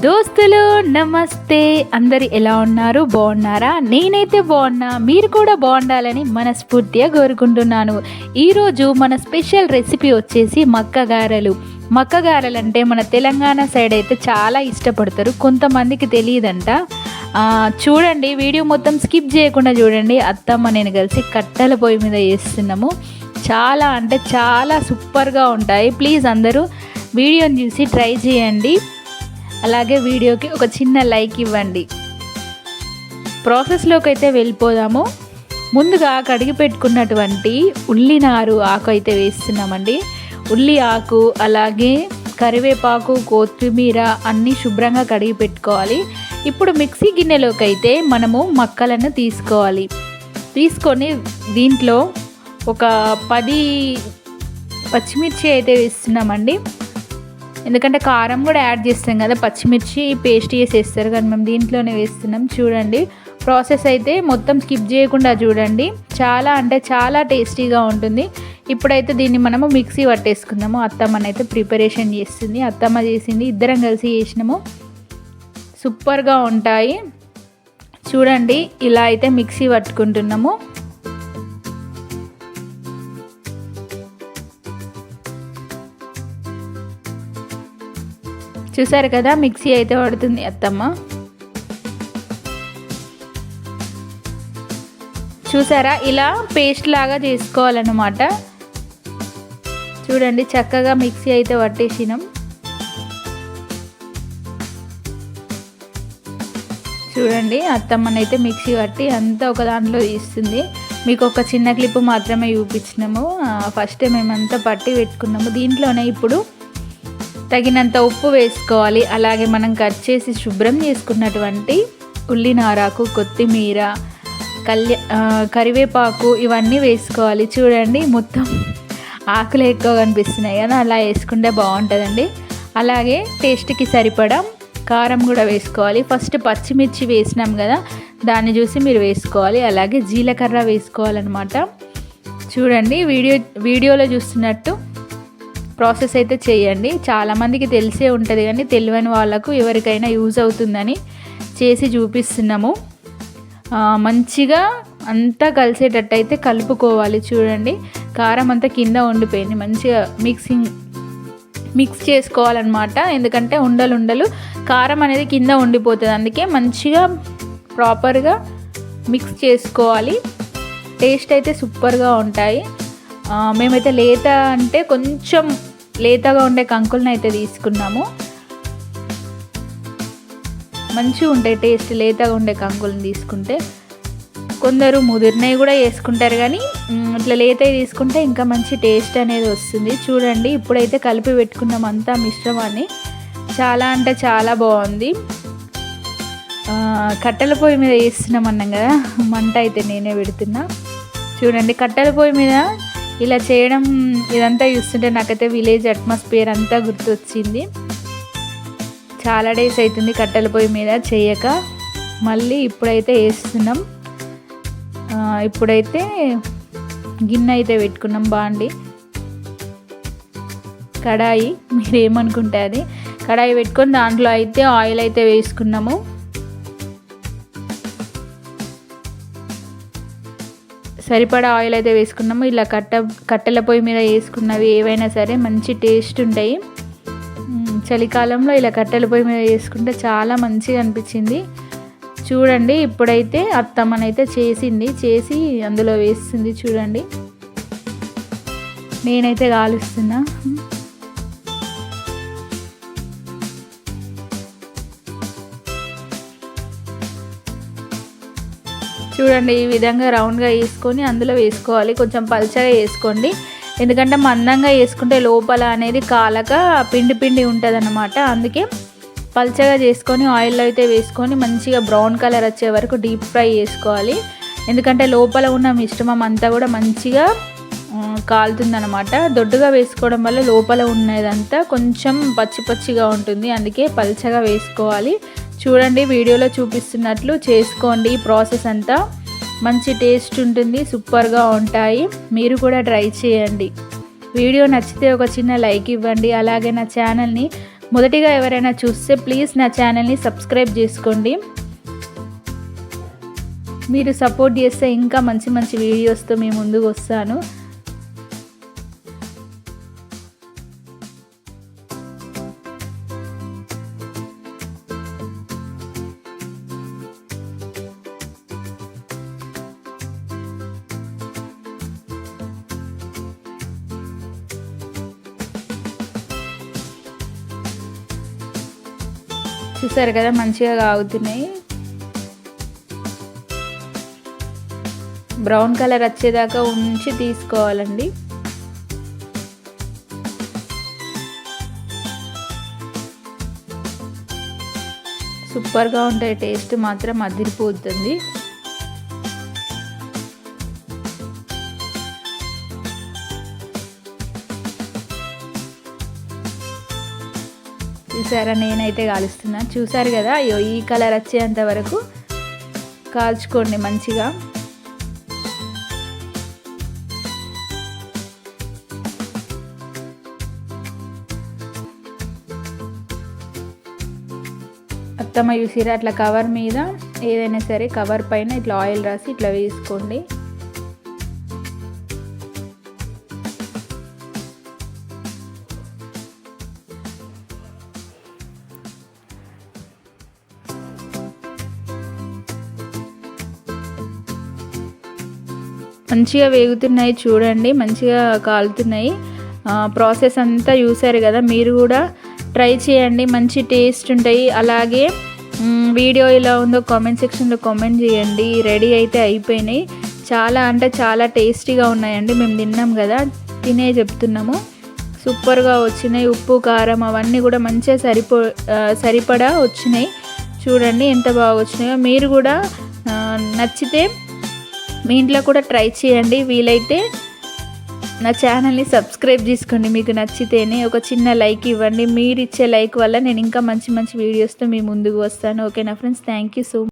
దోస్తులు నమస్తే. అందరు ఎలా ఉన్నారు? బాగున్నారా? నేనైతే బాగున్నా. మీరు కూడా బాగుండాలని మనస్ఫూర్తిగా కోరుకుంటున్నాను. ఈరోజు మన స్పెషల్ రెసిపీ వచ్చేసి మక్కగారెలు. మక్కగారెలు అంటే మన తెలంగాణ సైడ్ అయితే చాలా ఇష్టపడతారు. కొంతమందికి తెలియదంట. చూడండి వీడియో మొత్తం స్కిప్ చేయకుండా చూడండి. అత్తమ్మ నేను కలిసి కట్టెల పొయ్యి మీద చేస్తున్నాము. చాలా అంటే చాలా సూపర్గా ఉంటాయి. ప్లీజ్ అందరూ వీడియోని చూసి ట్రై చేయండి. అలాగే వీడియోకి ఒక చిన్న లైక్ ఇవ్వండి. ప్రాసెస్లోకి అయితే వెళ్ళిపోదాము. ముందుగా కడిగి పెట్టుకున్నటువంటి ఉల్లినారు ఆకు అయితే వేస్తున్నామండి. ఉల్లి ఆకు అలాగే కరివేపాకు కొత్తిమీర అన్నీ శుభ్రంగా కడిగి పెట్టుకోవాలి. ఇప్పుడు మిక్సీ గిన్నెలోకి అయితే మనము మక్కలను తీసుకోవాలి. తీసుకొని దీంట్లో ఒక పది పచ్చిమిర్చి అయితే వేస్తున్నామండి. ఎందుకంటే కారం కూడా యాడ్ చేస్తాం కదా పచ్చిమిర్చి పేస్ట్ చేసేస్తారు కానీ మేము దీంట్లోనే వేస్తున్నాం. చూడండి ప్రాసెస్ అయితే మొత్తం స్కిప్ చేయకుండా చూడండి. చాలా అంటే చాలా టేస్టీగా ఉంటుంది. ఇప్పుడైతే దీన్ని మనము మిక్సీ పట్టేసుకుందాము. అత్తమ్మనైతే ప్రిపరేషన్ చేస్తుంది. అత్తమ్మ చేసింది ఇద్దరం కలిసి చేసినాము. సూపర్గా ఉంటాయి. చూడండి ఇలా అయితే మిక్సీ పట్టుకుంటున్నాము. చూసారు కదా మిక్సీ అయితే పడుతుంది అత్తమ్మ. చూసారా ఇలా పేస్ట్ లాగా చేసుకోవాలన్నమాట. చూడండి చక్కగా మిక్సీ అయితే పట్టేసినాం. చూడండి అత్తమ్మనైతే మిక్సీ పట్టి అంతా ఒక దాంట్లో తీస్తుంది. మీకు ఒక చిన్న క్లిప్ మాత్రమే చూపించినాము. ఫస్ట్ మేమంతా పట్టి పెట్టుకున్నాము. దీంట్లోనే ఇప్పుడు తగినంత ఉప్పు వేసుకోవాలి. అలాగే మనం కట్ చేసి శుభ్రం చేసుకున్నటువంటి ఉల్లినారాకు కొత్తిమీర కల్య కరివేపాకు ఇవన్నీ వేసుకోవాలి. చూడండి మొత్తం ఆకులు ఎక్కువ కనిపిస్తున్నాయి కదా అలా వేసుకుంటే బాగుంటుందండి. అలాగే టేస్ట్కి సరిపడా కారం కూడా వేసుకోవాలి. ఫస్ట్ పచ్చిమిర్చి వేసినాం కదా దాన్ని చూసి మీరు వేసుకోవాలి. అలాగే జీలకర్ర వేసుకోవాలన్నమాట. చూడండి వీడియో వీడియోలో చూస్తున్నట్టు ప్రాసెస్ అయితే చేయండి. చాలామందికి తెలిసే ఉంటుంది కానీ తెలియని వాళ్ళకు ఎవరికైనా యూజ్ అవుతుందని చేసి చూపిస్తున్నాము. మంచిగా అంతా కలిసేటట్టు అయితే కలుపుకోవాలి చూడండి. కారం అంతా కింద ఉండిపోయింది. మంచిగా మిక్సింగ్ మిక్స్ చేసుకోవాలన్నమాట. ఎందుకంటే ఉండలు ఉండలు కారం అనేది కింద ఉండిపోతుంది. అందుకే మంచిగా ప్రాపర్గా మిక్స్ చేసుకోవాలి. టేస్ట్ అయితే సూపర్గా ఉంటాయి. మేమైతే లేత అంటే కొంచెం లేతగా ఉండే కంకులను అయితే తీసుకున్నాము. మంచిగా ఉంటాయి టేస్ట్ లేతగా ఉండే కంకులను తీసుకుంటే కొందరు ముదిరినవి కూడా వేసుకుంటారు కానీ ఇట్లా లేతవి తీసుకుంటే ఇంకా మంచి టేస్ట్ అనేది వస్తుంది. చూడండి ఇప్పుడైతే కలిపి పెట్టుకున్నాం అంతా మిశ్రమాన్ని. చాలా అంటే చాలా బాగుంది. కట్టెల పొయ్యి మీద వేస్తున్నాం అన్నాం కదా మంట అయితే నేనే పెడుతున్నా. చూడండి కట్టెల పొయ్యి మీద ఇలా చేయడం ఇదంతా చూస్తుంటే నాకైతే విలేజ్ అట్మాస్ఫియర్ అంతా గుర్తొచ్చింది. చాలా డేస్ అవుతుంది కట్టెల పొయ్యి మీద చేయక. మళ్ళీ ఇప్పుడైతే వేస్తున్నాం. ఇప్పుడైతే గిన్నె అయితే పెట్టుకున్నాం బాండి. కడాయి మీరు ఏమనుకుంటే అది. కడాయి పెట్టుకొని దాంట్లో అయితే ఆయిల్ అయితే వేసుకున్నాము. సరిపడా ఆయిల్ అయితే వేసుకున్నాము. ఇలా కట్ట కట్టెల పొయ్యి మీద వేసుకున్నవి ఏవైనా సరే మంచి టేస్ట్ ఉంటాయి. చలికాలంలో ఇలా కట్టెల పొయ్యి మీద వేసుకుంటే చాలా మంచిగా అనిపించింది. చూడండి ఇప్పుడైతే అత్తమ్మనైతే చేసింది. చేసి అందులో వేస్తుంది చూడండి. నేనైతే కాలుస్తున్నా చూడండి ఈ విధంగా రౌండ్గా వేసుకొని అందులో వేసుకోవాలి. కొంచెం పల్చగా వేసుకోండి. ఎందుకంటే మందంగా వేసుకుంటే లోపల అనేది కాలక పిండి పిండి ఉంటుంది అనమాట అందుకే పల్చగా చేసుకొని ఆయిల్లో అయితే వేసుకొని మంచిగా బ్రౌన్ కలర్ వచ్చే వరకు డీప్ ఫ్రై చేసుకోవాలి. ఎందుకంటే లోపల ఉన్న మిశ్రమం అంతా కూడా మంచిగా కాలుతుంది అనమాట దొడ్డుగా వేసుకోవడం వల్ల లోపల ఉన్నదంతా కొంచెం పచ్చి పచ్చిగా ఉంటుంది. అందుకే పల్చగా వేసుకోవాలి. చూడండి వీడియోలో చూపిస్తున్నట్లు చేసుకోండి ఈ ప్రాసెస్ అంతా. మంచి టేస్ట్ ఉంటుంది సూపర్గా ఉంటాయి. మీరు కూడా ట్రై చేయండి. వీడియో నచ్చితే ఒక చిన్న లైక్ ఇవ్వండి. అలాగే నా ఛానల్ని మొదటిగా ఎవరైనా చూస్తే ప్లీజ్ నా ఛానల్ని సబ్స్క్రైబ్ చేసుకోండి. మీరు సపోర్ట్ చేస్తే ఇంకా మంచి మంచి వీడియోస్తో మీ ముందుకు వస్తాను. చూసారు కదా మంచిగా కాగుతున్నాయి బ్రౌన్ కలర్ వచ్చేదాకా ఉంచి తీసుకోవాలండి. సూపర్గా ఉంటాయి టేస్ట్ మాత్రం అదిరిపోతుంది. చూసారా? నేనైతే కాలుస్తున్నా. చూసారు కదా? అయ్యో ఈ కలర్ వచ్చేంత వరకు కాల్చుకోండి మంచిగా. అత్తమ్మ చూసిరా అట్లా కవర్ మీద ఏదైనా సరే కవర్ పైన ఇట్లా ఆయిల్ రాసి ఇట్లా వేసుకోండి. మంచిగా వేగుతున్నాయి చూడండి మంచిగా కాలుతున్నాయి. ప్రాసెస్ అంతా చూసారు కదా మీరు కూడా ట్రై చేయండి మంచి టేస్ట్ ఉంటాయి. అలాగే వీడియో ఇలా ఉందో కామెంట్ సెక్షన్లో కామెంట్ చేయండి. రెడీ అయితే అయిపోయినాయి. చాలా అంటే చాలా టేస్టీగా ఉన్నాయండి. మేము తిన్నాం కదా తినే చెప్తున్నాము. సూపర్గా వచ్చినాయి. ఉప్పు కారం అవన్నీ కూడా మంచిగా సరిపో సరిపడా వచ్చినాయి. చూడండి ఎంత బాగా వచ్చినాయో. మీరు కూడా నచ్చితే మీ ఇంట్లో కూడా ట్రై చేయండి. వీలైతే నా ఛానల్ని సబ్స్క్రైబ్ చేసుకోండి. మీకు నచ్చితేనే ఒక చిన్న లైక్ ఇవ్వండి. మీరు ఇచ్చే లైక్ వల్ల నేను ఇంకా మంచి మంచి వీడియోస్తో మీ ముందుకు వస్తాను. ఓకేనా ఫ్రెండ్స్? Thank you so